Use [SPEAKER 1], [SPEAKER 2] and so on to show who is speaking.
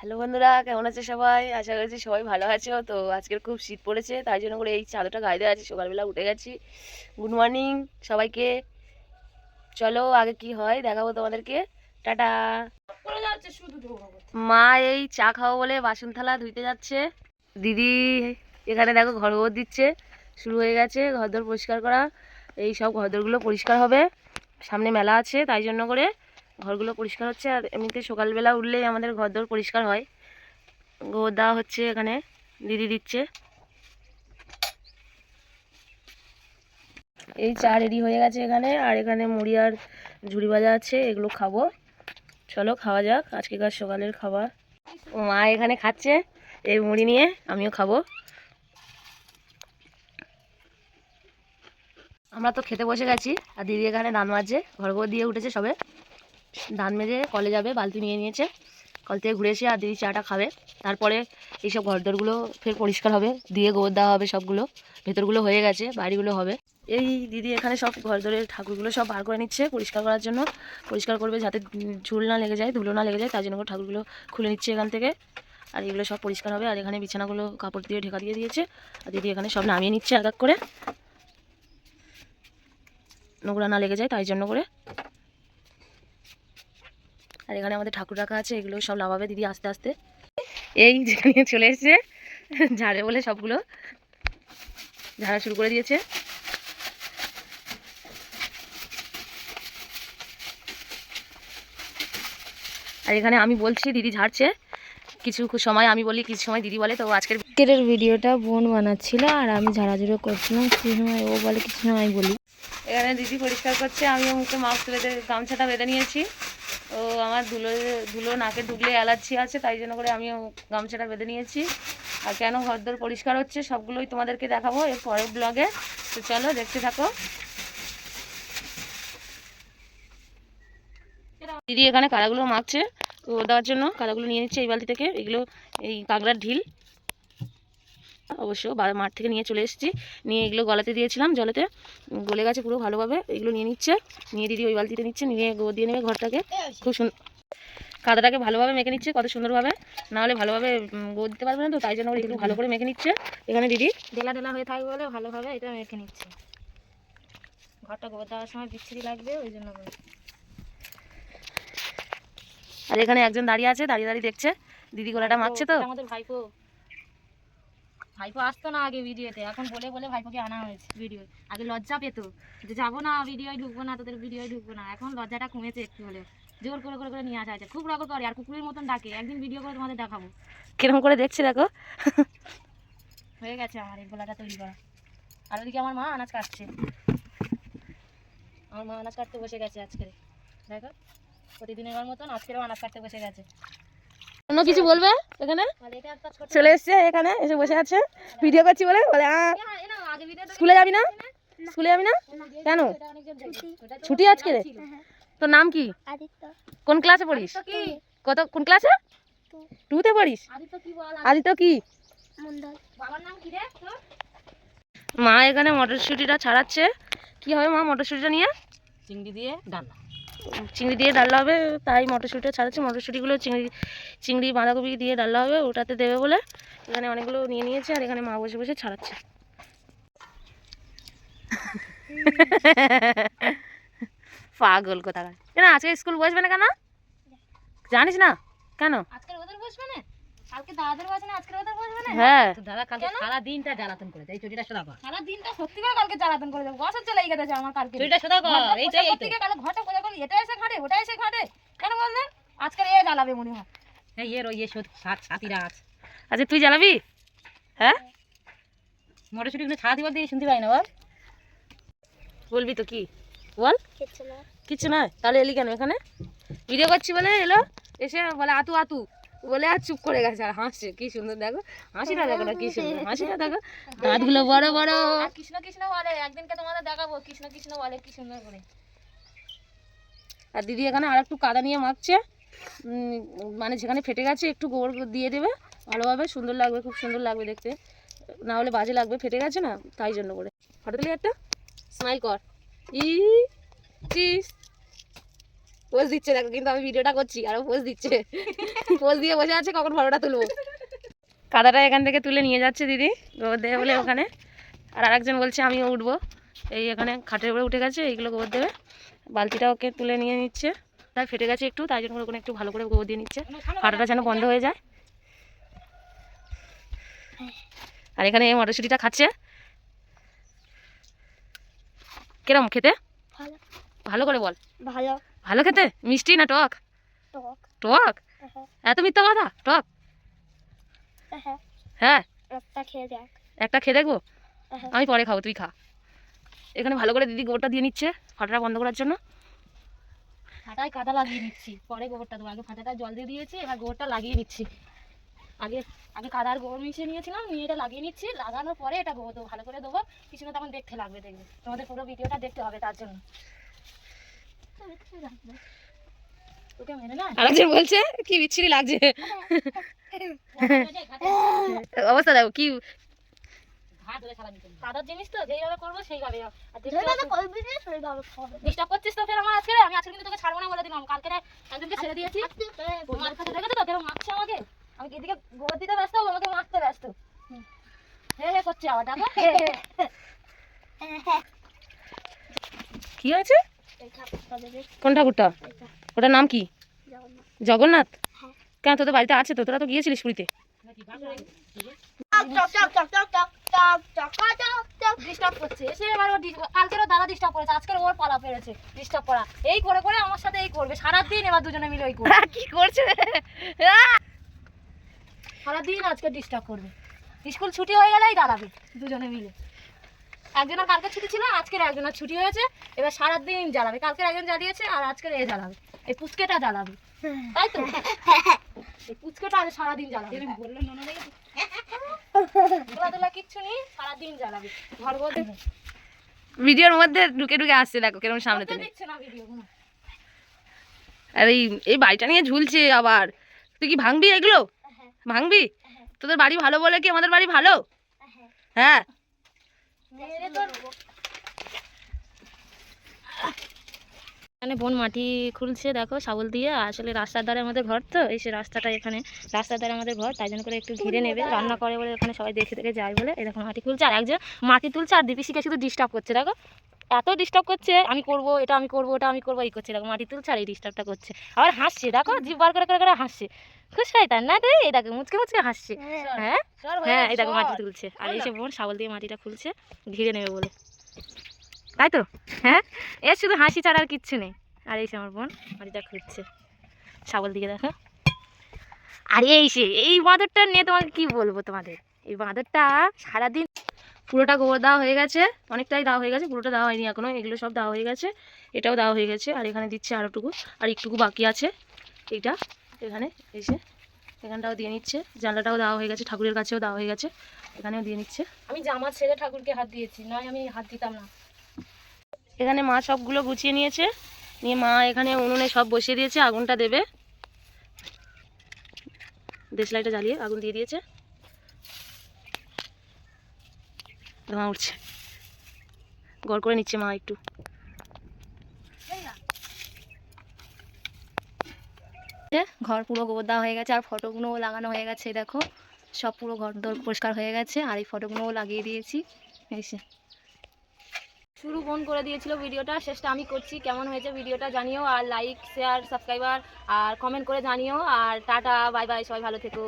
[SPEAKER 1] Hello বন্ধুরা, কেমন আছে সবাই? আশা করছি সবাই ভালো আছো। তো আজকের খুব শীত পড়েছে, তাই জন্য করে এই চাদরটা গায়ে দেওয়া আছে। সকালবেলা উঠে গেছি। গুড মর্নিং সবাইকে। চলো আগে কি হয়, দেখাবো তোমাদেরকে। টাটা। মা এই চা খাব বলে বাসন থালা ধুইতে যাচ্ছে। দিদি এখানে দেখো ঘর ঘর দিচ্ছে। শুরু হয়ে গেছে ঘরদোর পরিষ্কার করা। এই সব ঘরদোরগুলো পরিষ্কার হবে। সামনে মেলা আছে, তাই জন্য করে ঘরগুলো পরিষ্কার হচ্ছে আর এমনিতে সকালবেলা উঠলেই আমাদের ঘরদোর পরিষ্কার হয়। গোবর দেওয়া হচ্ছে এখানে, দিদি দিচ্ছে। এই চা রেডি হয়ে গেছে এখানে, আর এখানে মুড়ি আর ঝুড়ি ভাজা আছে, এগুলো খাব। চলো খাওয়া যাক, আজকেকার সকালের খাবার। মা এখানে খাচ্ছে, এই মুড়ি নিয়ে আমিও খাব। আমরা তো খেতে বসে গেছি, আর দিদি এখানে মাজছে ঘর ঘর দিয়ে উঠেছে সবে। ধান মেজে কলে যাবে, বালতি নিয়ে নিয়েছে। কল থেকে ঘুরে এসে আর দিদি চাটা খাবে। তারপরে এইসব ঘরদোরগুলো ফের পরিষ্কার হবে, দিয়ে গোবর দেওয়া হবে সবগুলো। ভেতরগুলো হয়ে গেছে, বাড়িগুলো হবে। এই দিদি এখানে সব ঘরদোরের ঠাকুরগুলো সব বার করে নিচ্ছে পরিষ্কার করার জন্য। পরিষ্কার করবে যাতে ঝুল না লেগে যায়, ধুলো না লেগে যায়, তার জন্য করে ঠাকুরগুলো খুলে নিচ্ছে এখান থেকে। আর এগুলো সব পরিষ্কার হবে, আর এখানে বিছানাগুলো কাপড় দিয়ে ঢেকা দিয়ে দিয়েছে। আর দিদি এখানে সব নামিয়ে নিচ্ছে এক এক করে। নোংরা না লেগে যায়, তাই জন্য করে। আর এখানে আমাদের ঠাকুর রাখা আছে এগুলো সব লাভাবে দিদি আস্তে আস্তে। এই যেখানে চলে এসেছে ঝাড়ে বলে সবগুলো। ঝাড়া শুরু করে দিয়েছে। আর এখানে আমি বলছি দিদি ঝাড়ছে। কিছু সময় আমি বলি কিছু সময় দিদি বলে তো আজকের
[SPEAKER 2] আজকের ভিডিওটা বোন বানাচ্ছিল আর আমি ঝাড়াঝুড়ো করছিলাম কিছু সময় ও বলে কিছু সময় আমি বলি।
[SPEAKER 1] এখানে দিদি পরিষ্কার করছে আমিও মুখে মাস্ক বেঁধে গামছাটা বেঁধে নিয়েছি। ও আমার ধুলো ধুলো নাকে ঢুকলে অ্যালার্জি আছে, তাই জন্য করে আমিও গামছাটা বেঁধে নিয়েছি। আর কেন ঘরদোর পরিষ্কার হচ্ছে সবগুলোই তোমাদেরকে দেখাবো এর পরের ব্লগে। তো চলো দেখতে থাকো। দিদি এখানে কাদাগুলো মাখছে, তো দেওয়ার জন্য কাদাগুলো নিয়ে নিচ্ছে এই বালতি থেকে, এগুলো এই কাঁকড়ার ঢিল। অবশ্য মাঠ থেকে নিয়ে চলে এসেছি। নিয়ে এগুলো গলাতে দিয়েছিলাম জলেতে। গলে গেছে পুরো ভালোভাবে। এগুলো নিয়ে নিচ্ছে। নিয়ে দিদি ওই বালতিতে নিচ্ছে। নিয়ে দিয়ে নেবে ঘরটাকে। খুব সুন্দর কাদাটাকে ভালোভাবে মেখে নিচ্ছে কত সুন্দরভাবে। নাহলে ভালোভাবে গোবর দিতে পারবে না তো তাই জন্য একটু ভালো করে মেখে নিচ্ছে। এখানে দিদি
[SPEAKER 2] ঢেলা ঢেলা হয়ে থাকবে বলে ভালোভাবে এটা মেখে নিচ্ছে। ঘরটা গোবর দেওয়ার সময় বিচ্ছিরি লাগবে ওই জন্য
[SPEAKER 1] আর এখানে একজন দাঁড়িয়ে আছে দাঁড়িয়ে দাঁড়িয়ে দেখছে। দিদি গলাটা মাখছে তো।
[SPEAKER 2] আমাদের ভাইপো। ভাইপো আসতো না আগে ভিডিওতে এখন বলে বলে ভাইপোকে আনা হয়েছে ভিডিও আগে লজ্জা পেত যে যাব না ভিডিওয় ঢুকবো না তোদের ভিডিওয় ঢুকবো না। এখন লজ্জাটা কমেছে একটু হলেও। জোর করে করে করে নিয়ে আসা হয়েছে। খুব রকম করে আর কুকুরের মতন ডাকে। একদিন ভিডিও করে তোমাদের দেখাবো।
[SPEAKER 1] কীরকম করে দেখছে দেখো?
[SPEAKER 2] হয়ে গেছে আমার এই গোলাটা তৈরি করা। আর ওদিকে আমার মা আনাজ কাটছে। আমার মা আনাজ কাটতে বসে গেছে আজকে। দেখো প্রতিদিনের মতন আজকেরও আনাজ কাটতে বসে গেছে।
[SPEAKER 1] অন্য কিছু বলবে এখানে? চলে এসছে এখানে এসে বসে আছে। ভিডিও করছি বলে বলে স্কুলে যাবি না? স্কুলে যাবি না? কেন? ছুটি আজকে তোর নাম কি? কোন ক্লাসে পড়িস? কত কোন ক্লাসে টুতে পড়িস?
[SPEAKER 2] আদিত্য কি বল?
[SPEAKER 1] আদিত্য কি?
[SPEAKER 2] বাবার নাম কি রে তোর?
[SPEAKER 1] মা এখানে মটরশুঁটিটা ছাড়াচ্ছে। কি হবে মা মটরশুঁটিটা নিয়ে?
[SPEAKER 2] চিংড়ি দিয়ে ডালনা
[SPEAKER 1] চিংড়ি দিয়ে ডালনা হবে, তাই মটরশুঁটিটা ছাড়াচ্ছি। মটরশুঁটিগুলো চিংড়ি চিংড়ি, বাঁধাকপি দিয়ে ডালনা হবে, ওটাতে দেবে বলে এখানে অনেকগুলো নিয়ে নিয়েছে আর এখানে মা বসে বসে ছাড়াচ্ছে। পাগল কোথাকার। কেন আজকে স্কুল বসবে না কেন? জানিস না? কেন?
[SPEAKER 2] আজকে বসবে না? কালকে দাদাদের বসবে না আজকে ওদের বসবে না?
[SPEAKER 1] হ্যাঁ।
[SPEAKER 2] দাদা কালকে সারা দিনটা জ্বালাতন করে এই চুটিটা সোদা কর। সারা দিনটা সত্যি করে কালকে জ্বালাতন করে দেবো। চলে গেছে আমার কালকে। চুটিটা সোদা কর এইটাই এইটাই কালকে ঘরটা পূজা করলি এটা এসে ঘাটে ওটা এসে ঘাটে। কেন বললেন আজকে এ জ্বালাবে মনে হয়।
[SPEAKER 3] এই এর ওই সাত সাতিরা আছে
[SPEAKER 1] আচ্ছা তুই জ্বালাবি? হ্যাঁ?
[SPEAKER 3] মটরশুটি কিন্তু ছাড়া দিবার দিয়ে শুনতে পাই না বল।
[SPEAKER 1] বলবি তো কি? বল। কিছু নয়। তাহলে এলি কেন এখানে? ভিডিও করছি বলে এলো এসে বলে আতু আতু। বলে আর চুপ করে গেছে আর হাসছে কি সুন্দর দেখো। হাসিটা দেখো না কি সুন্দর হাসিটা দেখো। দাঁতগুলো বড় বড়।
[SPEAKER 2] কৃষ্ণ কৃষ্ণ বলে একদিনকে তোমাদের দেখাবো কৃষ্ণ কৃষ্ণ বলে কি সুন্দর করে।
[SPEAKER 1] আর দিদি এখানে আর একটু কাদা নিয়ে মাখছে। উম, মানে যেখানে ফেটে গেছে একটু গোবর দিয়ে দেবে। ভালোভাবে সুন্দর লাগবে খুব সুন্দর লাগবে দেখতে। না হলে বাজে লাগবে ফেটে গেছে না তাই জন্য করে। ফটো তুলি একটা? স্মাইল কর। ই চিস। পোজ দিচ্ছে দেখো কিন্তু আমি ভিডিওটা করছি আর পোজ দিচ্ছে। পোজ দিয়ে বসে আছে কখন ফটোটা তুলবো? কাদাটা এখান থেকে তুলে নিয়ে যাচ্ছে দিদি গোবর দেবে বলে ওখানে। আর আরেকজন বলছে আমিও উঠবো। এই এখানে খাটের উপরে উঠে গেছে এইগুলো গোবর দেবে বালতিটা ওকে তুলে নিয়ে নিচ্ছে। তাই ফেটে গেছে একটু তাই জন্য ওখানে একটু ভালো করে গোবর দিয়ে নিচ্ছে। ফাটাটা যেন বন্ধ হয়ে যায়। আর এখানে এই মটরশুঁটিটা খাচ্ছে। কিরম খেতে?
[SPEAKER 2] ভালো।
[SPEAKER 1] ভালো করে বল।
[SPEAKER 2] ভালো।
[SPEAKER 1] ভালো খেতে? মিষ্টি না টক?
[SPEAKER 2] টক।
[SPEAKER 1] টক? এত মিথ্যা কথা? টক? হ্যাঁ।
[SPEAKER 2] একটা খেয়ে দেখ।
[SPEAKER 1] একটা খেয়ে দেখব?
[SPEAKER 2] হ্যাঁ।
[SPEAKER 1] আমি পরে খাব তুই খা। এখানে ভালো করে দিদি গোবরটা দিয়ে নিচ্ছে ফাটাটা বন্ধ করার জন্য।
[SPEAKER 2] ফাটায় কাদা লাগিয়ে নিচ্ছি। পরে গোবরটা দেবো। আগে ফাটাটা জল দিয়ে দিয়েছি এবার গোবরটা লাগিয়ে নিচ্ছি। আগে আগে কাদার গোবর মিশিয়ে নিয়েছিলাম নিয়ে এটা লাগিয়ে নিচ্ছি। লাগানোর পরে এটা গোবর দেবো ভালো করে দেবো। কিছু পিছনে তখন দেখতে লাগবে দেখবে। তোমাদের পুরো ভিডিওটা দেখতে হবে তার জন্য।
[SPEAKER 1] আরেকজন বলছে কি বিচ্ছিরি লাগছে। অবস্থা দেখো কি
[SPEAKER 2] কাদার জিনিস তো যেইভাবে করব সেইভাবে। ডিস্টার্ব করছিস তো ফের আমার আজকে? আমি আজকে কিন্তু তোকে ছাড়বো না বলে দিলাম। কালকে একজনকে ছেড়ে দিয়েছি। মার খাতে দেখেছ তো? কেরম মারছে আমাকে? আমি এদিকে গোবর দিতে ব্যস্ত? আমাকে মারতে ব্যস্ত। হে হে করছে আবার দেখো।
[SPEAKER 1] কি হয়েছে? কোন ঠাকুরটা? ওটার নাম কি? জগন্নাথ? কেন তোদের বাড়িতে আছে তো? তোরা তো গিয়েছিলিস পুরীতে।
[SPEAKER 2] এই করে করে আমার সাথে এই করবে সারাদিন এবার দুজনে মিলে ওই
[SPEAKER 1] কি করছে?
[SPEAKER 2] সারাদিন আজকে ডিস্টার্ব করবে। স্কুল ছুটি হয়ে গেলেই দাঁড়াবে দুজনে মিলে। একজনের কালকে ছুটি ছিল আজকের একজনের ছুটি হয়েছে। এবার সারাদিন জ্বালাবে। কালকের একজন জ্বালিয়েছে আর আজকের এ জ্বালাবে। এই পুচকেটা জ্বালাবে। তাই তো? এই পুচকেটা আজ সারাদিন জ্বালাবে। খেলাধুলা কিচ্ছু নেই সারাদিন জ্বালাবে। ঘর বলতে
[SPEAKER 1] ভিডিওর মধ্যে ঢুকে ঢুকে আসছে দেখো কেরম সামনে থেকে। আর এই এই বাড়িটা নিয়ে ঝুলছে আবার। তুই কি ভাঙবি এগুলো? ভাঙবি? তোদের বাড়ি ভালো বলে কি আমাদের বাড়ি ভালো? হ্যাঁ।
[SPEAKER 2] এখানে বোন মাটি খুলছে দেখো শাবল দিয়ে। আসলে রাস্তার ধারে আমাদের ঘর তো এই সে রাস্তাটা এখানে রাস্তার ধারে আমাদের ঘর তাই জন্য করে একটু ঘিরে নেবে রান্না করে বলে এখানে সবাই দেখে দেখে যায় বলে এরকম মাটি খুলছে। আর একজন মাটি তুলছে আর দীপিসিকে শুধু ডিস্টার্ব করছে দেখো। এত ডিস্টার্ব করছে আমি করব এটা আমি করব ওটা আমি করব এই করছে দেখো মাটি তুলছে আর এই ডিস্টার্বটা করছে। আবার হাসছে দেখো জিভ বার করে করে করে হাসছে। খুশ হয় তার না তুই এই দেখো মুচকে মুচকে হাসছে। হ্যাঁ। হ্যাঁ? এই দেখো মাটি তুলছে। আর এই সে বোন শাবল দিয়ে মাটিটা খুলছে ঘিরে নেবে বলে। তাই তো? হ্যাঁ? এর শুধু হাসি ছাড়া আর কিচ্ছু নেই। আর এই আমার বোন মাটিটা খুঁজছে শাবল দিকে দেখো। আর এই সে এই বাঁদরটা নিয়ে তোমাকে কি বলব তোমাদের? এই বাঁদরটা সারাদিন
[SPEAKER 1] পুরোটা গোবর দেওয়া হয়ে গেছে। অনেকটাই দেওয়া হয়ে গেছে পুরোটা দেওয়া হয়নি এখনও। এগুলো সব দেওয়া হয়ে গেছে। এটাও দেওয়া হয়ে গেছে। আর এখানে দিচ্ছে আরোটুকু। আর একটুকু বাকি আছে। এইটা। এখানে এসে এখানটাও দিয়ে নিচ্ছে। জানলাটাও দেওয়া হয়ে গেছে ঠাকুরের কাছেও দেওয়া হয়ে গেছে। এখানেও দিয়ে নিচ্ছে।
[SPEAKER 2] আমি জামা ছেড়ে ঠাকুরকে হাত দিয়েছি নয় আমি হাত দিতাম না।
[SPEAKER 1] এখানে মা সবগুলো গুছিয়ে নিয়েছে। নিয়ে মা এখানে উনুনে সব বসিয়ে দিয়েছে আগুনটা দেবে। দেশলাইটা জ্বালিয়ে আগুন দিয়ে দিয়েছে। ধোঁয়া উঠছে। গড় করে নিচ্ছে মা একটু। ঘর পুরো গোবর দেওয়া হয়ে গেছে, আর ফটোগুলোও লাগানো হয়ে গেছে দেখো। সব পুরো ঘর দর পরিষ্কার হয়ে গেছে, আর এই ফটোগুলোও লাগিয়ে দিয়েছি। এসে
[SPEAKER 2] শুরু ফোন করে দিয়েছিল ভিডিওটা, শেষটা আমি করছি। কেমন হয়েছে ভিডিওটা জানিও, আর লাইক শেয়ার সাবস্ক্রাইবার আর কমেন্ট করে জানিও। আর টাটা বাই বাই সবাই ভালো থেকো।